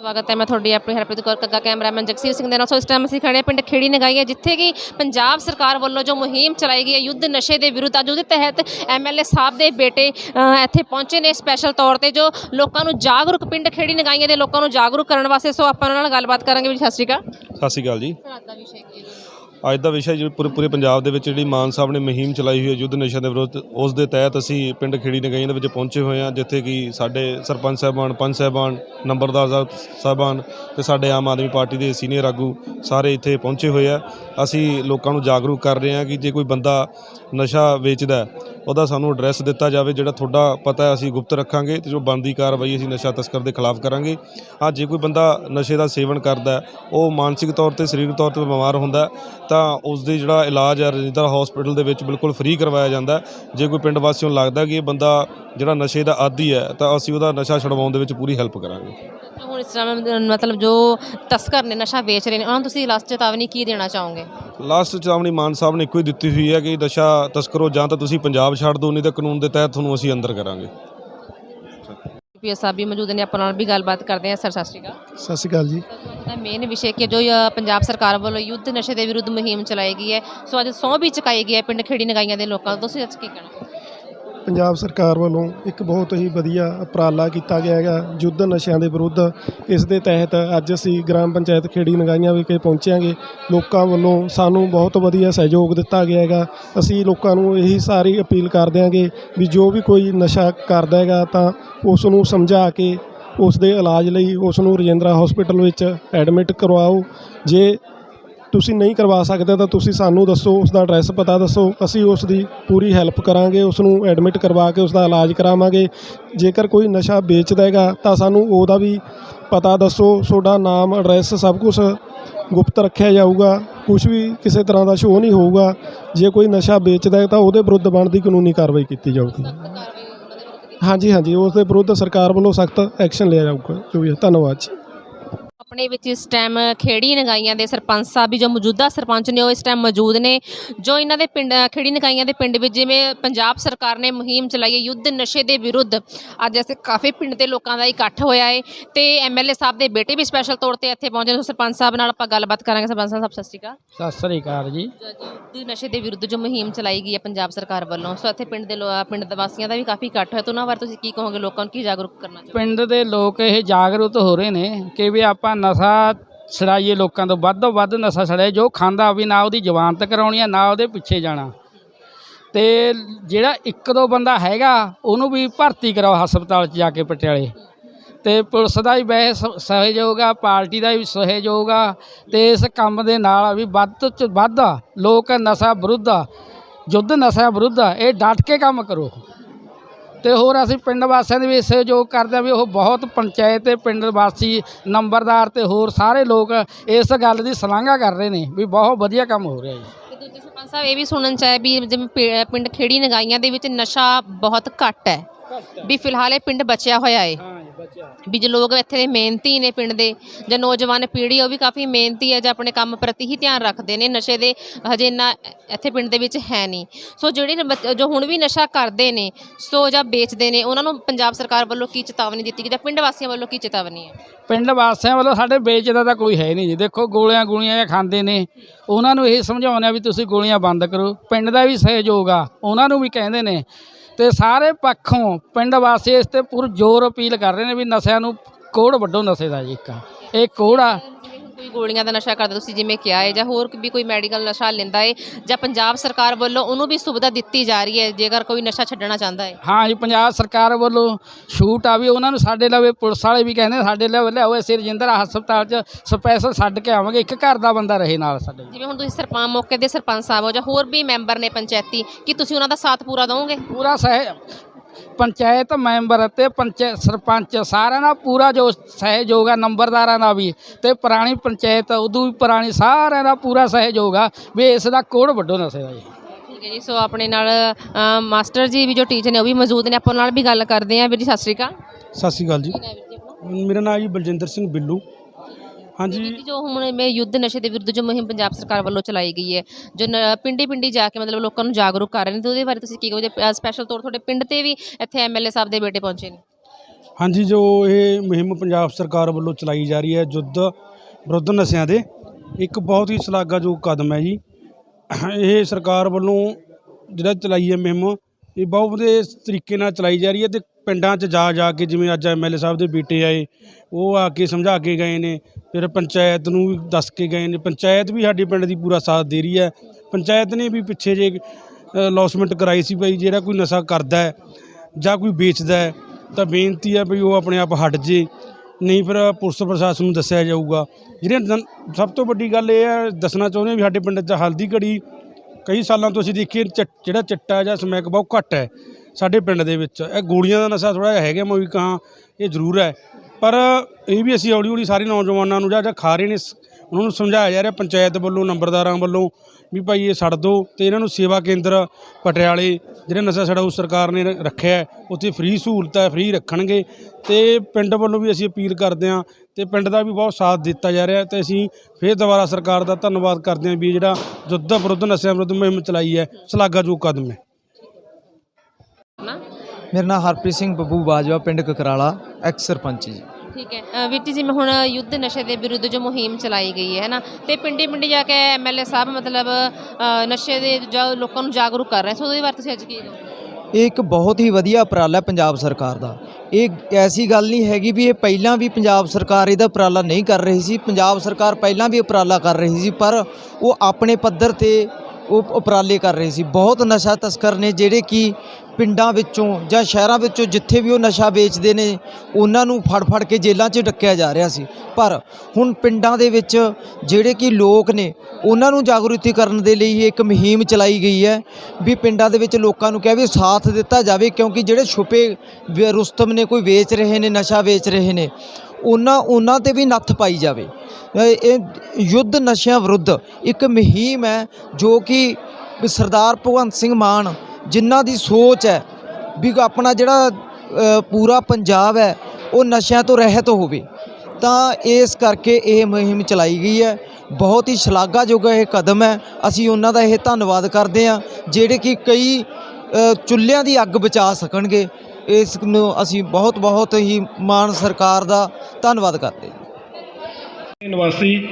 ਸਵਾਗਤ ਹੈ ਮੈਂ ਤੁਹਾਡੀ ਆਪਣੀ ਹਰਪ੍ਰੀਤ ਕੌਰ ਕੱਗਾ ਕੈਮਰਾਮੈਨ ਜਗਸੀਰ ਸਿੰਘ ਦੇ ਨਾਲ। ਸੋ ਇਸ ਟਾਈਮ ਅਸੀਂ ਖੜੇ ਪਿੰਡ ਖੇੜੀ ਨਗਾਈ ਹੈ ਜਿੱਥੇ ਕਿ ਪੰਜਾਬ ਸਰਕਾਰ ਵੱਲੋਂ ਜੋ ਮੁਹਿੰਮ ਚਲਾਈ ਗਈ ਹੈ ਯੁੱਧ ਨਸ਼ੇ ਦੇ ਵਿਰੁੱਧ ਅੱਜ ਉਹਦੇ ਤਹਿਤ ਐਮਐਲਏ ਸਾਹਿਬ ਦੇ ਬੇਟੇ ਇੱਥੇ ਪਹੁੰਚੇ ਨੇ ਸਪੈਸ਼ਲ ਤੌਰ ਤੇ ਜੋ ਲੋਕਾਂ ਨੂੰ ਜਾਗਰੂਕ ਪਿੰਡ ਖੇੜੀ ਨਗਾਈਆਂ ਦੇ ਲੋਕਾਂ ਨੂੰ ਜਾਗਰੂਕ ਕਰਨ ਵਾਸਤੇ। ਸੋ ਆਪਾਂ ਉਹਨਾਂ ਨਾਲ ਗੱਲਬਾਤ ਕਰਾਂਗੇ ਵੀ ਸਤਿ ਸ਼੍ਰੀ ਅਕਾਲ। ਸਤਿ ਸ਼੍ਰੀ ਅਕਾਲ ਜੀ। ਰਾਤ ਦਾ ਵਿਸ਼ੇ ਕੀ ਅੱਜ ਦਾ ਵਿਸ਼ਾ ਜੀ ਪੂਰੇ ਪੂਰੇ ਪੰਜਾਬ ਦੇ ਵਿੱਚ ਜਿਹੜੀ ਮਾਨ ਸਾਹਿਬ ਨੇ ਮੁਹਿੰਮ ਚਲਾਈ ਹੋਈ ਹੈ ਯੁੱਧ ਨਸ਼ਾ ਦੇ ਵਿਰੁੱਧ, ਉਸ ਦੇ ਤਹਿਤ ਅਸੀਂ ਪਿੰਡ ਖੇੜੀ ਨਗਾਈਆਂ ਦੇ ਵਿੱਚ ਪਹੁੰਚੇ ਹੋਏ ਹਾਂ, ਜਿੱਥੇ ਕਿ ਸਾਡੇ ਸਰਪੰਚ ਸਾਹਿਬਾਨ, ਪੰਚ ਸਾਹਿਬਾਨ, ਨੰਬਰਦਾਰ ਸਾਹਿਬ- ਸਾਹਿਬਾਨ ਤੇ ਸਾਡੇ ਆਮ ਆਦਮੀ ਪਾਰਟੀ ਦੇ ਸੀਨੀਅਰ ਆਗੂ ਸਾਰੇ ਇੱਥੇ ਪਹੁੰਚੇ ਹੋਏ ਆ। ਅਸੀਂ ਲੋਕਾਂ ਨੂੰ ਜਾਗਰੂਕ ਕਰ ਰਹੇ ਹਾਂ ਕਿ ਜੇ ਕੋਈ ਬੰਦਾ ਨਸ਼ਾ ਵੇਚਦਾ ਉਹਦਾ ਸਾਨੂੰ ਐਡਰੈਸ ਦਿੱਤਾ ਜਾਵੇ, ਜਿਹੜਾ ਤੁਹਾਡਾ ਪਤਾ ਅਸੀਂ ਗੁਪਤ ਰੱਖਾਂਗੇ ਤੇ ਜੋ ਬਣਦੀ ਕਾਰਵਾਈ ਅਸੀਂ ਨਸ਼ਾ ਤਸਕਰ ਦੇ ਖਿਲਾਫ ਕਰਾਂਗੇ। ਹਾਂ ਜੇ ਕੋਈ ਬੰਦਾ ਨਸ਼ੇ ਦਾ ਸੇਵਨ ਕਰਦਾ ਉਹ ਮਾਨਸਿਕ ਤੌਰ ਤੇ, ਸਰੀਰਕ ਤੌਰ ਤੇ ਬਿਮਾਰ ਹੁੰਦਾ ਤਾਂ ਉਸ ਦੇ ਜਿਹੜਾ ਇਲਾਜ ਹੈ ਰਜਿੰਦਰ ਹਸਪੀਟਲ ਦੇ ਵਿੱਚ ਬਿਲਕੁਲ ਫ੍ਰੀ ਕਰਵਾਇਆ ਜਾਂਦਾ ਜੇ ਕੋਈ ਪਿੰਡ ਵਾਸੀਆਂ ਨੂੰ ਲੱਗਦਾ ਕਿ ਇਹ ਬੰਦਾ ਜਿਹੜਾ ਨਸ਼ੇ ਦਾ ਆਦੀ ਹੈ ਤਾਂ ਅਸੀਂ ਉਹਦਾ ਨਸ਼ਾ ਛੁਡਵਾਉਣ ਦੇ ਵਿੱਚ ਪੂਰੀ ਹੈਲਪ ਕਰਾਂਗੇ। ਹੁਣ ਇਸ ਤਰ੍ਹਾਂ ਮਤਲਬ ਜੋ ਤਸਕਰ ਨੇ ਨਸ਼ਾ ਵੇਚ ਰਹੇ ਨੇ ਉਹਨਾਂ ਨੂੰ ਤੁਸੀਂ ਲਾਸਟ ਚੇਤਾਵਨੀ ਕੀ ਦੇਣਾ ਚਾਹੋਗੇ? ਲਾਸਟ ਚੇਤਾਵਨੀ ਮਾਨ ਸਾਹਿਬ ਨੇ ਇੱਕੋ ਹੀ ਦਿੱਤੀ ਹੋਈ ਹੈ ਕਿ ਨਸ਼ਾ ਤਸਕਰੋ ਜਾਂ ਤਾਂ ਤੁਸੀਂ ਪੰਜਾਬ ਛੱਡ ਦਿਓ ਨਹੀਂ ਤਾਂ ਕਾਨੂੰਨ ਦੇ ਤਹਿਤ ਤੁਹਾਨੂੰ ਅਸੀਂ ਅੰਦਰ ਕਰਾਂਗੇ। ਪੀਐਸ ਸਾਹਿਬ ਵੀ ਮੌਜੂਦ ਨੇ ਆਪਾਂ ਨਾਲ ਵੀ ਗੱਲਬਾਤ ਕਰਦੇ ਹਾਂ ਸਰ ਸਤਿ ਸ਼੍ਰੀ ਅਕਾਲ। ਸਤਿ ਸ਼੍ਰੀ ਅਕਾਲ ਜੀ। ਦਾ ਮੇਨ ਵਿਸ਼ੇ ਕਿ ਜੋ ਪੰਜਾਬ ਸਰਕਾਰ ਵੱਲੋਂ ਯੁੱਧ ਨਸ਼ੇ ਦੇ ਵਿਰੁੱਧ ਮੁਹਿੰਮ ਚਲਾਈ ਗਈ ਹੈ ਸੋ ਅੱਜ ਸਹੁੰ ਵੀ ਚੁਕਾਈ ਗਈ ਹੈ ਪਿੰਡ ਖੇੜੀ ਨਗਾਈਆਂ ਦੇ ਲੋਕਾਂ ਨੂੰ ਤੁਸੀਂ ਅੱਜ ਕੀ ਕਹਿਣਾ ਪੰਜਾਬ ਸਰਕਾਰ ਵੱਲੋਂ ਇੱਕ ਬਹੁਤ ਹੀ ਵਧੀਆ ਉਪਰਾਲਾ ਕੀਤਾ ਗਿਆ ਹੈਗਾ, ਯੁੱਧ ਨਸ਼ਿਆਂ ਦੇ ਵਿਰੁੱਧ। ਇਸ ਦੇ ਤਹਿਤ ਅੱਜ ਅਸੀਂ ਗ੍ਰਾਮ ਪੰਚਾਇਤ ਖੇੜੀ ਨਗਾਈਆਂ ਵਿਖੇ ਪਹੁੰਚਿਆਂਗੇ। ਲੋਕਾਂ ਵੱਲੋਂ ਸਾਨੂੰ ਬਹੁਤ ਵਧੀਆ ਸਹਿਯੋਗ ਦਿੱਤਾ ਗਿਆ ਹੈਗਾ। ਅਸੀਂ ਲੋਕਾਂ ਨੂੰ ਇਹੀ ਸਾਰੀ ਅਪੀਲ ਕਰਦੇ ਹਾਂਗੇ ਵੀ ਜੋ ਵੀ ਕੋਈ ਨਸ਼ਾ ਕਰਦਾ ਹੈਗਾ ਤਾਂ ਉਸ ਨੂੰ ਸਮਝਾ ਕੇ ਉਸ ਦੇ ਇਲਾਜ ਲਈ ਉਸ ਨੂੰ ਰਜਿੰਦਰਾ ਹਸਪੀਟਲ ਵਿੱਚ ਐਡਮਿਟ ਕਰਵਾਓ। ਜੇ ਤੁਸੀਂ ਨਹੀਂ ਕਰਵਾ ਸਕਦੇ ਤਾਂ ਤੁਸੀਂ ਸਾਨੂੰ ਦੱਸੋ ਉਸ ਦਾ ਐਡਰੈਸ ਪਤਾ ਦੱਸੋ। ਅਸੀਂ ਉਸ ਦੀ ਪੂਰੀ ਹੈਲਪ ਕਰਾਂਗੇ ਉਸ ਨੂੰ ਐਡਮਿਟ ਕਰਵਾ ਕੇ ਉਸ ਦਾ ਇਲਾਜ ਕਰਾਵਾਂਗੇ। ਜੇਕਰ ਕੋਈ ਨਸ਼ਾ ਵੇਚਦਾ ਹੈਗਾ, ਤਾਂ ਸਾਨੂੰ ਉਹਦਾ ਵੀ ਪਤਾ ਦੱਸੋ। ਤੁਹਾਡਾ ਨਾਮ ਐਡਰੈਸ ਸਭ ਕੁਝ ਗੁਪਤ ਰੱਖਿਆ ਜਾਊਗਾ। ਕੁਝ ਵੀ ਕਿਸੇ ਤਰ੍ਹਾਂ ਦਾ ਸ਼ੋਅ ਨਹੀਂ ਹੋਊਗਾ। ਜੇ ਕੋਈ ਨਸ਼ਾ ਵੇਚਦਾ ਹੈ ਤਾਂ ਉਹਦੇ ਵਿਰੁੱਧ ਬਣਦੀ ਕਾਨੂੰਨੀ ਕਾਰਵਾਈ ਕੀਤੀ ਜਾਊਗੀ। ਹਾਂਜੀ ਹਾਂਜੀ। ਉਸ ਦੇ ਵਿਰੁੱਧ ਸਰਕਾਰ ਵੱਲੋਂ ਸਖਤ ਐਕਸ਼ਨ ਲਿਆ ਜਾਊਗਾ। ਜੋ ਵੀ ਹੈ, ਧੰਨਵਾਦ ਜੀ। ਆਪਣੇ ਵਿੱਚ ਇਸ ਟਾਈਮ ਖੇੜੀ ਨਗਾਈਆਂ ਦੇ ਸਰਪੰਚ ਸਾਹਿਬ ਵੀ ਜੋ ਮੌਜੂਦਾ ਸਰਪੰਚ ਨੇ ਉਹ ਇਸ ਟਾਈਮ ਮੌਜੂਦ ਨੇ ਜੋ ਇਹਨਾਂ ਦੇ ਪਿੰਡ ਖੇੜੀ ਨਗਾਈਆਂ ਦੇ ਪਿੰਡ ਵਿੱਚ ਜਿਵੇਂ ਪੰਜਾਬ ਸਰਕਾਰ ਨੇ ਮੁਹਿੰਮ ਚਲਾਈ ਹੈ ਯੁੱਧ ਨਸ਼ੇ ਦੇ ਵਿਰੁੱਧ ਅੱਜ ਅਸੀਂ ਕਾਫੀ ਪਿੰਡ ਦੇ ਲੋਕਾਂ ਦਾ ਇਕੱਠ ਹੋਇਆ ਹੈ ਤੇ ਐਮਐਲਏ ਸਾਹਿਬ ਦੇ ਬੇਟੇ ਵੀ ਸਪੈਸ਼ਲ ਤੌਰ ਤੇ ਇੱਥੇ ਪਹੁੰਚੇ ਨੇ ਸਰਪੰਚ ਸਾਹਿਬ ਨਾਲ ਆਪਾਂ ਗੱਲਬਾਤ ਕਰਾਂਗੇ। ਸਰਪੰਚ ਸਾਹਿਬ ਸਤਿ ਸ਼੍ਰੀ ਅਕਾਲ। ਸਤਿ ਸ੍ਰੀ ਅਕਾਲ ਜੀ। ਯੁੱਧ ਨਸ਼ੇ ਦੇ ਵਿਰੁੱਧ ਜੋ ਮੁਹਿੰਮ ਚਲਾਈ ਗਈ ਹੈ ਪੰਜਾਬ ਸਰਕਾਰ ਵੱਲੋਂ ਸੋ ਇੱਥੇ ਪਿੰਡ ਦੇ ਪਿੰਡ ਦੇ ਵਾਸੀਆਂ ਦਾ ਵੀ ਕਾਫੀ ਇਕੱਠ ਹੋਇਆ ਤਾਂ ਉਹਨਾਂ ਬਾਰੇ ਤੁਸੀਂ ਕੀ ਕਹੋਗੇ ਲੋਕਾਂ ਨੂੰ ਕੀ ਜਾਗਰੂਕ ਕਰਨਾ ਚਾਹੋਗੇ? ਪਿੰਡ ਦੇ ਲੋਕ ਇਹ ਜਾਗਰੂਕ ਹੋ ਰਹੇ ਨੇ ਕਿ ਵੀ ਆਪਾਂ ਨਸ਼ਾ ਛੜਾਈਏ ਲੋਕਾਂ ਤੋਂ, ਵੱਧ ਤੋਂ ਵੱਧ ਨਸ਼ਾ ਛੜਾਏ ਜੋ ਖਾਂਦਾ ਵੀ ਨਾ ਉਹਦੀ ਜ਼ਮਾਨਤ ਕਰਾਉਣੀ ਆ, ਨਾ ਉਹਦੇ ਪਿੱਛੇ ਜਾਣਾ। ਤੇ ਜਿਹੜਾ ਇੱਕ ਦੋ ਬੰਦਾ ਹੈਗਾ, ਉਹਨੂੰ ਵੀ ਭਰਤੀ ਕਰਾਓ ਹਸਪਤਾਲ 'ਚ ਜਾ ਕੇ ਪਟਿਆਲੇ। ਤੇ ਪੁਲਿਸ ਦਾ ਵੀ ਵੈਸੇ ਸ- ਸਹਿਯੋਗ ਆ, ਪਾਰਟੀ ਦਾ ਵੀ ਸਹਿਯੋਗ ਆ, ਤੇ ਇਸ ਕੰਮ ਦੇ ਨਾਲ ਵੀ ਵੱਧ ਤੋਂ ਵੱਧ ਲੋਕ ਨਸ਼ਾ ਵਿਰੁੱਧ ਯੁੱਧ ਨਸ਼ਾ ਵਿਰੁੱਧ ਇਹ ਡਟ ਕੇ ਕੰਮ ਕਰੋ। ਤੇ ਹੋਰ ਅਸੀਂ ਪਿੰਡ ਵਾਸੀਆਂ ਦੇ ਵੀ ਸਹਿਯੋਗ ਕਰਦੇ ਹਾਂ ਵੀ ਉਹ ਬਹੁਤ ਪੰਚਾਇਤ ਤੇ ਪਿੰਡ ਵਾਸੀ ਨੰਬਰਦਾਰ ਤੇ ਹੋਰ ਸਾਰੇ ਲੋਕ ਇਸ ਗੱਲ ਦੀ ਸ਼ਲਾਘਾ ਕਰ ਰਹੇ ਨੇ ਵੀ ਬਹੁਤ ਵਧੀਆ ਕੰਮ ਹੋ ਰਿਹਾ ਜੀ। ਦੂਜੇ ਸਰਪੰਚ ਸਾਹਿਬ ਇਹ ਵੀ ਸੁਣਨ ਚ ਆਇਆ ਵੀ ਜਿਵੇਂ ਪੇ- ਪਿੰਡ ਖੇੜੀ ਨਗਾਈਆਂ ਦੇ ਵਿੱਚ ਨਸ਼ਾ ਬਹੁਤ ਘੱਟ ਹੈ। ਵੀ ਫਿਲਹਾਲ ਇਹ ਪਿੰਡ ਬਚਿਆ ਹੋਇਆ ਹੈ। ਵੀ ਜੋ ਲੋਕ ਇੱਥੇ ਦੇ ਮਿਹਨਤੀ ਨੇ ਪਿੰਡ ਦੇ, ਜਾਂ ਨੌਜਵਾਨ ਪੀੜ੍ਹੀ, ਉਹ ਵੀ ਕਾਫੀ ਮਿਹਨਤੀ ਹੈ ਜਾਂ ਆਪਣੇ ਕੰਮ ਪ੍ਰਤੀ ਹੀ ਧਿਆਨ ਰੱਖਦੇ ਨੇ, ਨਸ਼ੇ ਦੇ ਹਜੇ ਇੰਨਾ ਇੱਥੇ ਪਿੰਡ ਦੇ ਵਿੱਚ ਹੈ ਨਹੀਂ। ਸੋ ਜਿਹੜੇ ਬੱਚ- ਜੋ ਹੁਣ ਵੀ ਨਸ਼ਾ ਕਰਦੇ ਨੇ, ਸੋ ਜਾਂ ਵੇਚਦੇ ਨੇ, ਉਹਨਾਂ ਨੂੰ ਪੰਜਾਬ ਸਰਕਾਰ ਵੱਲੋਂ ਕੀ ਚੇਤਾਵਨੀ ਦਿੱਤੀ ਗਈ, ਜਾਂ ਪਿੰਡ ਵਾਸੀਆਂ ਵੱਲੋਂ ਕੀ ਚੇਤਾਵਨੀ ਹੈ? ਪਿੰਡ ਵਾਸੀਆਂ ਵੱਲੋਂ ਸਾਡੇ ਵੇਚਦਾ ਤਾਂ ਕੋਈ ਹੈ ਨਹੀਂ ਜੀ। ਦੇਖੋ, ਗੋਲੀਆਂ ਗੋਲੀਆਂ ਇਹ ਖਾਂਦੇ ਨੇ, ਉਹਨਾਂ ਨੂੰ ਇਹ ਸਮਝਾਉਂਦੇ ਆ ਵੀ ਤੁਸੀਂ ਗੋਲੀਆਂ ਬੰਦ ਕਰੋ। ਪਿੰਡ ਦਾ ਵੀ ਸਹਿਯੋਗ ਆ, ਉਹਨਾਂ ਨੂੰ ਵੀ ਕਹਿੰਦੇ ਨੇ। ਤੇ ਸਾਰੇ ਪੱਖੋਂ ਪਿੰਡ ਵਾਸੀ ਇਸ ਤੇ ਪੁਰ ਜ਼ੋਰ ਅਪੀਲ ਕਰ ਰਹੇ ਨੇ ਵੀ ਨਸ਼ਿਆਂ ਨੂੰ ਕੋੜ ਵੱਡੋ ਨਸ਼ੇ ਦਾ ਜੀ ਇੱਕ। ਆ। ਇਹ ਕੋੜ ਆ। ਕੋਈ ਗੋਲੀਆਂ ਦਾ ਨਸ਼ਾ ਕਰਦਾ ਤੁਸੀਂ ਜਿਵੇਂ ਕਿਹਾ ਹੈ ਜਾਂ ਹੋਰ ਵੀ ਕੋਈ ਮੈਡੀਕਲ ਨਸ਼ਾ ਲੈਂਦਾ ਹੈ ਜਾਂ ਪੰਜਾਬ ਸਰਕਾਰ ਵੱਲੋਂ ਉਹਨੂੰ ਵੀ ਸੁਵਿਧਾ ਦਿੱਤੀ ਜਾ ਰਹੀ ਹੈ ਜੇਕਰ ਕੋਈ ਨਸ਼ਾ ਛੱਡਣਾ ਚਾਹੁੰਦਾ ਹੈ ਹਾਂ ਜੀ ਪੰਜਾਬ ਸਰਕਾਰ ਵੱਲੋਂ ਛੂਟ ਆ ਵੀ ਉਹਨਾਂ ਨੂੰ ਸਾਡੇ ਲਵੇ ਪੁਲਿਸ ਵਾਲੇ ਵੀ ਕਹਿੰਦੇ ਸਾਡੇ ਲਵੇ ਲਿਆਓ ਅਸੀਂ ਰਜਿੰਦਰ ਹਸਪਤਾਲ 'ਚ ਸਪੈਸ਼ਲ ਛੱਡ ਕੇ ਆਵਾਂਗੇ ਇੱਕ ਘਰ ਦਾ ਬੰਦਾ ਰਹੇ ਨਾਲ ਸਾਡੇ ਜਿਵੇਂ ਹੁਣ ਤੁਸੀਂ ਸਰਪੰਚ ਮੌਕੇ ਦੇ ਸਰਪੰਚ ਸਾਹਿਬ ਹੋ ਜਾਂ ਹੋਰ ਵੀ ਮੈਂਬਰ ਨੇ ਪੰਚਾਇਤੀ ਕੀ ਤੁਸੀਂ ਉਹਨਾਂ ਦਾ ਸਾਥ ਪੂਰਾ ਦਿਓਗੇ ਪੂਰਾ ਸਹਿ ਪੰਚਾਇਤ ਮੈਂਬਰ ਅਤੇ ਪੰਚਾਇਤ ਸਰਪੰਚ ਸਾਰਿਆਂ ਦਾ ਪੂਰਾ ਜੋ ਸਹਿਯੋਗ ਆ ਨੰਬਰਦਾਰਾਂ ਦਾ ਵੀ ਤੇ ਪੁਰਾਣੀ ਪੰਚਾਇਤ ਉਦੋਂ ਵੀ ਪੁਰਾਣੀ ਸਾਰਿਆਂ ਦਾ ਪੂਰਾ ਸਹਿਯੋਗ ਆ ਵੀ ਇਸ ਦਾ ਕੋੜ ਵੱਡੋ ਨਸੇ ਦਾ ਜੀ। ਠੀਕ ਹੈ ਜੀ ਸੋ ਆਪਣੇ ਨਾਲ ਮਾਸਟਰ ਜੀ ਵੀ ਜੋ ਟੀਚਰ ਨੇ ਉਹ ਵੀ ਮੌਜੂਦ ਨੇ ਆਪਾਂ ਉਹਨਾਂ ਨਾਲ ਵੀ ਗੱਲ ਕਰਦੇ ਆਂ ਵੀਰ ਜੀ ਸਤਿ ਸ਼੍ਰੀ ਅਕਾਲ। ਸਤਿ ਸ਼੍ਰੀ ਅਕਾਲ ਜੀ? ਮੇਰਾ ਨਾਮ ਜੀ ਬਲਜਿੰਦਰ ਸਿੰਘ ਬਿੱਲੂ। ਹਾਂਜੀ। ਵੀਰ ਜੀ ਜੋ ਹੁਣ ਮੈਂ ਯੁੱਧ ਨਸ਼ੇ ਦੇ ਵਿਰੁੱਧ ਜੋ ਮੁਹਿੰਮ ਪੰਜਾਬ ਸਰਕਾਰ ਵੱਲੋਂ ਚਲਾਈ ਗਈ ਹੈ ਜੋ ਪਿੰਡੀ ਪਿੰਡੀ ਜਾ ਕੇ ਮਤਲਬ ਲੋਕਾਂ ਨੂੰ ਜਾਗਰੂਕ ਕਰ ਰਹੇ ਨੇ ਤੇ ਉਹਦੇ ਬਾਰੇ ਤੁਸੀਂ ਕੀ ਕਹੋਗੇ? ਸਪੈਸ਼ਲ ਤੌਰ ਤੁਹਾਡੇ ਪਿੰਡ ਤੇ ਵੀ ਇੱਥੇ ਐਮਐਲਏ ਸਾਹਿਬ ਦੇ ਬੇਟੇ ਪਹੁੰਚੇ ਨੇ। ਹਾਂਜੀ ਜੋ ਇਹ ਮੁਹਿੰਮ ਪੰਜਾਬ ਸਰਕਾਰ ਵੱਲੋਂ ਚਲਾਈ ਜਾ ਰਹੀ ਹੈ ਯੁੱਧ ਵਿਰੁੱਧ ਨਸ਼ਿਆਂ ਦੇ ਇੱਕ ਬਹੁਤ ਹੀ ਸ਼ਲਾਘਾਯੋਗ ਕਦਮ ਹੈ ਜੀ। ਇਹ ਸਰਕਾਰ ਵੱਲੋਂ ਜਿਹੜਾ ਚਲਾਈ ਹੈ ਮੁਹਿੰਮ ਇਹ ਬਹੁਤ ਵਧੀਆ ਤਰੀਕੇ ਨਾਲ ਚਲਾਈ ਜਾ ਰਹੀ ਹੈ ਤੇ ਪਿੰਡਾਂ 'ਚ ਜਾ ਜਾ ਕੇ ਜਿਵੇਂ ਅੱਜ ਐਮਐਲਏ ਸਾਹਿਬ ਦੇ ਬੇਟੇ ਆਏ, ਉਹ ਆ ਕੇ ਸਮਝਾ ਕੇ ਗਏ ਨੇ, ਫਿਰ ਪੰਚਾਇਤ ਨੂੰ ਵੀ ਦੱਸ ਕੇ ਗਏ ਨੇ। ਪੰਚਾਇਤ ਵੀ ਸਾਡੇ ਪਿੰਡ ਦੀ ਪੂਰਾ ਸਾਥ ਦੇ ਰਹੀ ਹੈ। ਪੰਚਾਇਤ ਨੇ ਵੀ ਪਿੱਛੇ ਜੇ ਲੌਸਮੈਂਟ ਕਰਾਈ ਸੀ ਭਾਈ ਜਿਹੜਾ ਕੋਈ ਨਸ਼ਾ ਕਰਦਾ ਹੈ ਜਾਂ ਕੋਈ ਵੇਚਦਾ ਹੈ, ਤਾਂ ਬੇਨਤੀ ਹੈ ਵੀ ਉਹ ਆਪਣੇ ਆਪ ਹਟ ਜੇ। ਨਹੀਂ ਫਿਰ ਪੁਲਿਸ ਪ੍ਰਸ਼ਾਸਨ ਨੂੰ ਦੱਸਿਆ ਜਾਊਗਾ। ਜਿਹੜੇ ਸਭ ਤੋਂ ਵੱਡੀ ਗੱਲ ਇਹ ਹੈ, ਦੱਸਣਾ ਚਾਹੁੰਦੇ ਹਾਂ ਵੀ ਸਾਡੇ ਪਿੰਡ 'ਚ ਹਲਦੀ ਘੜੀ ਕਈ ਸਾਲਾਂ ਤੋਂ ਅਸੀਂ ਦੇਖੀਏ ਚ- ਜਿਹੜਾ ਚਿੱਟਾ ਜਾਂ ਸਮੈਕ ਬਹੁਤ ਘੱਟ ਹੈ ਸਾਡੇ ਪਿੰਡ ਦੇ ਵਿੱਚ। ਇਹ ਗੋਲੀਆਂ ਦਾ ਨਸ਼ਾ ਥੋੜ੍ਹਾ ਜਿਹਾ ਹੈਗਾ ਮੈਂ ਵੀ ਕਹਾਂ ਇਹ ਜ਼ਰੂਰ ਹੈ। ਪਰ ਇਹ ਵੀ ਅਸੀਂ ਹੌਲੀ ਹੌਲੀ ਸਾਰੇ ਨੌਜਵਾਨਾਂ ਨੂੰ ਜਾਂ ਜਾਂ ਖਾ ਰਹੇ ਨੇ ਸ- ਉਹਨਾਂ ਨੂੰ ਸਮਝਾਇਆ ਜਾ ਰਿਹਾ ਪੰਚਾਇਤ ਵੱਲੋਂ ਨੰਬਰਦਾਰਾਂ ਵੱਲੋਂ ਵੀ ਭਾਈ ਇਹ ਛੱਡ ਦਿਓ ਤੇ ਇਹਨਾਂ ਨੂੰ ਸੇਵਾ ਕੇਂਦਰ ਪਟਿਆਲੇ ਜਿਹੜਾ ਨਸ਼ਾ ਛਡਾਊ ਸਰਕਾਰ ਨੇ ਰ- ਰੱਖਿਆ ਹੈ, ਉੱਥੇ ਫ੍ਰੀ ਸਹੂਲਤਾਂ ਹੈ ਫ੍ਰੀ ਰੱਖਣਗੇ ਤੇ ਪਿੰਡ ਵੱਲੋਂ ਵੀ ਅਸੀਂ ਅਪੀਲ ਕਰਦੇ ਹਾਂ ਤੇ ਪਿੰਡ ਦਾ ਵੀ ਬਹੁਤ ਸਾਥ ਦਿੱਤਾ ਜਾ ਰਿਹਾ ਤੇ ਅਸੀਂ ਫਿਰ ਦੁਬਾਰਾ ਸਰਕਾਰ ਦਾ ਧੰਨਵਾਦ ਕਰਦੇ ਹਾਂ ਵੀ ਜਿਹੜਾ ਯੁੱਧ ਵਿਰੁੱਧ ਨਸ਼ਿਆਂ ਵਿਰੁੱਧ ਮੁਹਿੰਮ ਚਲਾਈ ਹੈ ਸ਼ਲਾਘਾਯੋਗ ਕਦਮ ਹੈ। ਨਾ ਮੇਰਾ ਨਾਮ ਹਰਪ੍ਰੀਤ ਸਿੰਘ ਬੱਬੂ ਬਾਜਵਾ ਪਿੰਡ ਕਕਰਾਲਾ ਐਕਸ ਸਰਪੰਚ ਜੀ। ਠੀਕ ਹੈ। ਵੀਰ ਜੀ ਜਿਵੇਂ ਹੁਣ ਯੁੱਧ ਨਸ਼ੇ ਦੇ ਵਿਰੁੱਧ ਜੋ ਮੁਹਿੰਮ ਚਲਾਈ ਗਈ ਹੈ ਨਾ ਤੇ ਪਿੰਡੀ ਪਿੰਡੀ ਜਾ ਕੇ ਐਮਐਲਏ ਸਾਹਿਬ ਮਤਲਬ ਨਸ਼ੇ ਦੇ ਜੋ ਲੋਕਾਂ ਨੂੰ ਜਾਗਰੂਕ ਕਰ ਰਹੇ ਸੋ ਉਹਦੇ ਬਾਰੇ ਤੁਸੀਂ ਅੱਜ ਕੀ ਕਹੋਗੇ? ਇਹ ਇੱਕ ਬਹੁਤ ਹੀ ਵਧੀਆ ਉਪਰਾਲਾ ਪੰਜਾਬ ਸਰਕਾਰ ਦਾ। ਇਹ ਐਸੀ ਗੱਲ ਨਹੀਂ ਹੈਗੀ ਵੀ ਇਹ ਪਹਿਲਾਂ ਵੀ ਪੰਜਾਬ ਸਰਕਾਰ ਇਹਦਾ ਉਪਰਾਲਾ ਨਹੀਂ ਕਰ ਰਹੀ ਸੀ। ਪੰਜਾਬ ਸਰਕਾਰ ਪਹਿਲਾਂ ਵੀ ਉਪਰਾਲਾ ਕਰ ਰਹੀ ਸੀ, ਪਰ ਉਹ ਆਪਣੇ ਪੱਧਰ ਤੇ ਉਹ ਉਪਰਾਲੇ ਕਰ ਰਹੇ ਸੀ। ਬਹੁਤ ਨਸ਼ਾ ਤਸਕਰ ਨੇ ਜਿਹੜੇ ਕਿ ਪਿੰਡਾਂ ਵਿੱਚੋਂ ਜਾਂ ਸ਼ਹਿਰਾਂ ਵਿੱਚੋਂ ਜਿੱਥੇ ਵੀ ਉਹ ਨਸ਼ਾ ਵੇਚਦੇ ਨੇ, ਉਹਨਾਂ ਨੂੰ ਫੜ ਫੜ ਕੇ ਜੇਲ੍ਹਾਂ 'ਚ ਡੱਕਿਆ ਜਾ ਰਿਹਾ ਸੀ। ਪਰ ਹੁਣ ਪਿੰਡਾਂ ਦੇ ਵਿੱਚ ਜਿਹੜੇ ਕਿ ਲੋਕ ਨੇ, ਉਹਨਾਂ ਨੂੰ ਜਾਗਰੂਕਤੀ ਕਰਨ ਦੇ ਲਈ ਇੱਕ ਮੁਹਿੰਮ ਚਲਾਈ ਗਈ ਹੈ ਵੀ ਪਿੰਡਾਂ ਦੇ ਵਿੱਚ ਲੋਕਾਂ ਨੂੰ ਕਿਹਾ ਵੀ ਸਾਥ ਦਿੱਤਾ ਜਾਵੇ ਕਿਉਂਕਿ ਜਿਹੜੇ ਛੁਪੇ ਵੇ- ਰੁਸਤਮ ਨੇ, ਕੋਈ ਵੇਚ ਰਹੇ ਨੇ, ਨਸ਼ਾ ਵੇਚ ਰਹੇ ਨੇ ਉਹਨਾਂ ਉਹਨਾਂ ਤੇ ਵੀ ਨੱਥ ਪਾਈ ਜਾਵੇ। ਇਹ ਯੁੱਧ ਨਸ਼ਿਆਂ ਵਿਰੁੱਧ ਇੱਕ ਮੁਹਿੰਮ ਹੈ ਜੋ ਕਿ ਸਰਦਾਰ ਭਗਵੰਤ ਸਿੰਘ ਮਾਨ ਜਿਨ੍ਹਾਂ ਦੀ ਸੋਚ ਹੈ ਵੀ ਆਪਣਾ ਜਿਹੜਾ ਪੂਰਾ ਪੰਜਾਬ ਹੈ, ਉਹ ਨਸ਼ਿਆਂ ਤੋਂ ਰਹਿਤ ਹੋਵੇ। ਤਾਂ ਇਸ ਕਰਕੇ ਇਹ ਮੁਹਿੰਮ ਚਲਾਈ ਗਈ ਹੈ। ਬਹੁਤ ਹੀ ਸ਼ਲਾਘਾਯੋਗ ਇਹ ਕਦਮ ਹੈ। ਅਸੀਂ ਉਹਨਾਂ ਦਾ ਇਹ ਧੰਨਵਾਦ ਕਰਦੇ ਹਾਂ, ਜਿਹੜੇ ਕਿ ਕਈ ਚੁੱਲ੍ਹਿਆਂ ਦੀ ਅੱਗ ਬਚਾ ਸਕਣਗੇ। ਇਸ ਨੂੰ ਅਸੀਂ ਬਹੁਤ ਬਹੁਤ ਹੀ ਮਾਨ ਸਰਕਾਰ ਦਾ ਧੰਨਵਾਦ ਕਰਦੇ ਹਾਂ। ਨਿਵਾਸੀ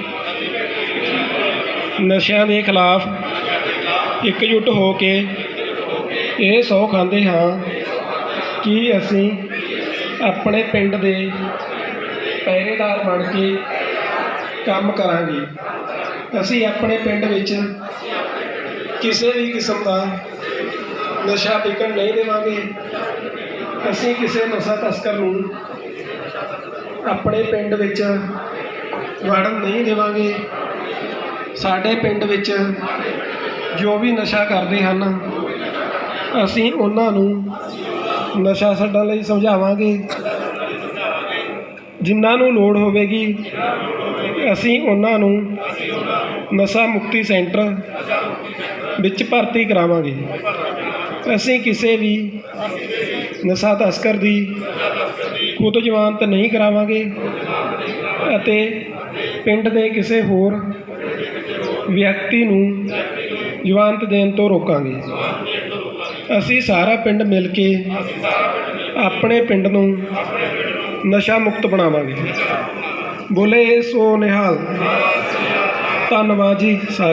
ਨਸ਼ਿਆਂ ਦੇ ਖਿਲਾਫ ਇਕਜੁੱਟ ਹੋ ਕੇ ਇਹ ਸਹੁੰ ਖਾਂਦੇ ਹਾਂ ਕਿ ਅਸੀਂ ਆਪਣੇ ਪਿੰਡ ਦੇ ਪਹਿਰੇਦਾਰ ਬਣ ਕੇ ਕੰਮ ਕਰਾਂਗੇ। ਅਸੀਂ ਆਪਣੇ ਪਿੰਡ ਵਿੱਚ ਕਿਸੇ ਵੀ ਕਿਸਮ ਦਾ ਨਸ਼ਾ ਵਿਕਣ ਨਹੀਂ ਦੇਵਾਂਗੇ। ਅਸੀਂ ਕਿਸੇ ਨਸ਼ਾ ਤਸਕਰ ਨੂੰ ਆਪਣੇ ਪਿੰਡ ਵਿੱਚ ਵੜਨ ਨਹੀਂ ਦੇਵਾਂਗੇ। ਸਾਡੇ ਪਿੰਡ ਵਿੱਚ ਜੋ ਵੀ ਨਸ਼ਾ ਕਰਦੇ ਹਨ, ਅਸੀਂ ਉਹਨਾਂ ਨੂੰ ਨਸ਼ਾ ਛੱਡਣ ਲਈ ਸਮਝਾਵਾਂਗੇ। ਜਿਨ੍ਹਾਂ ਨੂੰ ਲੋੜ ਹੋਵੇਗੀ, ਅਸੀਂ ਉਹਨਾਂ ਨੂੰ ਨਸ਼ਾ ਮੁਕਤੀ ਸੈਂਟਰ ਵਿੱਚ ਭਰਤੀ ਕਰਾਵਾਂਗੇ। ਅਸੀਂ ਕਿਸੇ ਵੀ ਨਸ਼ਾ ਤਸਕਰ ਦੀ ਖੁਦ ਜਵਾਨਤ ਨਹੀਂ ਕਰਾਵਾਂਗੇ ਅਤੇ ਪਿੰਡ ਦੇ ਕਿਸੇ ਹੋਰ ਵਿਅਕਤੀ ਨੂੰ ਜਵਾਨਤ ਦੇਣ ਤੋਂ ਰੋਕਾਂਗੇ। ਅਸੀਂ ਸਾਰਾ ਪਿੰਡ ਮਿਲ ਕੇ ਆਪਣੇ ਪਿੰਡ ਨੂੰ ਨਸ਼ਾ ਮੁਕਤ ਬਣਾਵਾਂਗੇ। ਬੋਲੇ ਸੋ ਨਿਹਾਲ। ਧੰਨਵਾਦ ਜੀ ਸਾਰੇ।